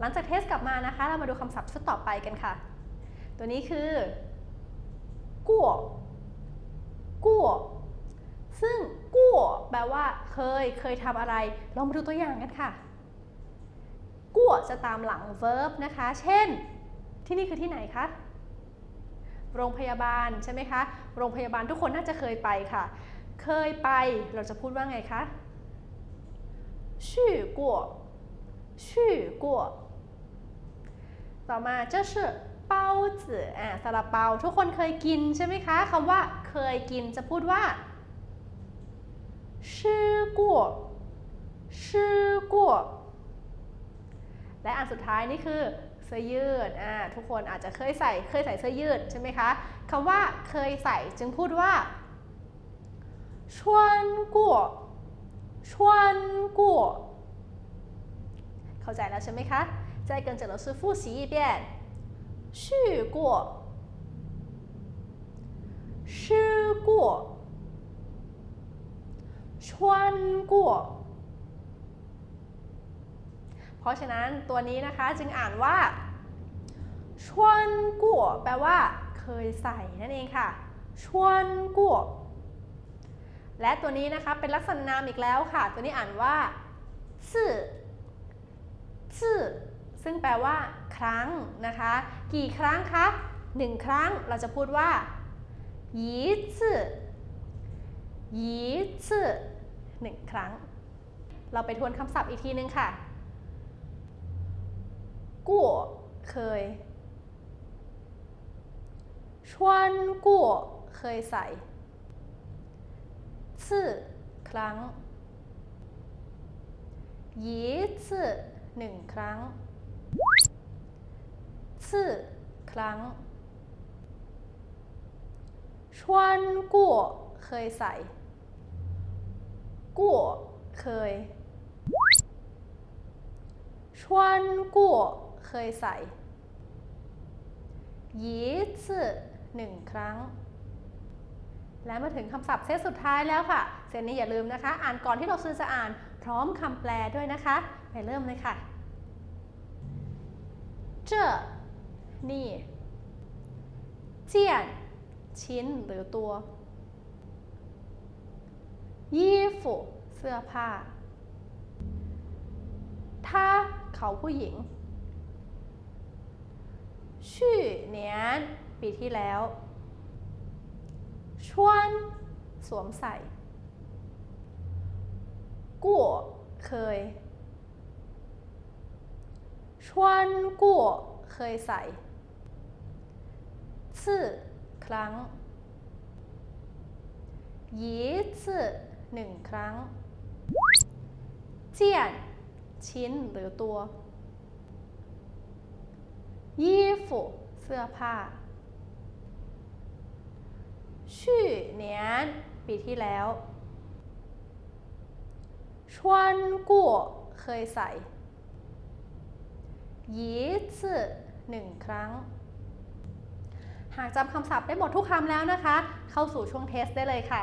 หลังจากเทสกลับมานะคะ เรามาดูคำศัพท์ชุดต่อไปกันค่ะ ตัวนี้คือกู้กู้ซึ่งกู้แปลว่า เคย เคยทำอะไร ลองมาดูตัวอย่างกันค่ะกู้จะตามหลัง verb นะคะ เช่น ที่นี่คือที่ไหนคะ โรงพยาบาลใช่ไหมคะ โรงพยาบาลทุกคนน่าจะเคยไปค่ะ เคยไป เราจะพูดว่าไงคะ ชื่อกู้ชื่อกู้ ต่อมาจะชื่อเปาจื่ออะซาลาเปาทุกคนเคยกินใช่ไหมคะคำว่าเคยกินจะพูดว่าชื่อกัวชื่อกัวและอันสุดท้ายนี่คือเสื้อยืดอ่าทุกคนอาจจะเคยใส่เคยใส่เสื้อยืดใช่ไหมคะคำว่าเคยใส่จึงพูดว่าชวนกัวชวนกัวเข้าใจแล้วใช่ไหมคะ 再跟着老师复习一遍去过吃过穿过เพราะฉะนั้นตัวนี้นะคะจึงอ่านว่าชวนกัวแปลว่า เคยใส่นั่นเองค่ะชวนกัวและตัวนี้นะคะเป็นลักษณะนามอีกแล้วค่ะ ตัวนี้อ่านว่าซื่อซื่อ ซึ่งแปลว่า ครั้งนะคะ กี่ครั้งคะหนึ่งครั้งเราจะพูดว่ายีซื่อยีซื่อหนึ่งครั้ง เราไปทวนคำศัพท์อีกทีนึงค่ะกู้เคยชวนกู้เคยใส่ซื่อครั้งยี่ซื่อหนึ่งครั้ง ซื่ครั้งชวนกู้เคยใส่กู้เคยชวนกู้เคยใส่ยีซึหนึ่งครั้ง และมาถึงคำศัพท์เซตสุดท้ายแล้วค่ะ เซตนี้อย่าลืมนะคะ อ่านก่อนที่เราซื้อจะอ่านพร้อมคำแปลด้วยนะคะ ไปเริ่มเลยค่ะ เจ้อ นี่ เจียน ชิ้นหรือตัวยี่ฟุเสื้อผ้า ถ้าเขาผู้หญิง ชื่อเนียนปีที่แล้ว ชวนสวมใส่กู่เคยชวนกู่ เคยใส่ซื่อครั้งยีซื่อหนึ่งครั้ง เจียน ชิ้นหรือตัว ยี่ฟูเสื้อผ้าชื่อเนียนปีที่แล้วชวนกั่เคยใส่ ยีซึหนึ่งครั้ง หากจำคำศัพท์ได้หมดทุกคำแล้วนะคะ เข้าสู่ช่วงเทสได้เลยค่ะ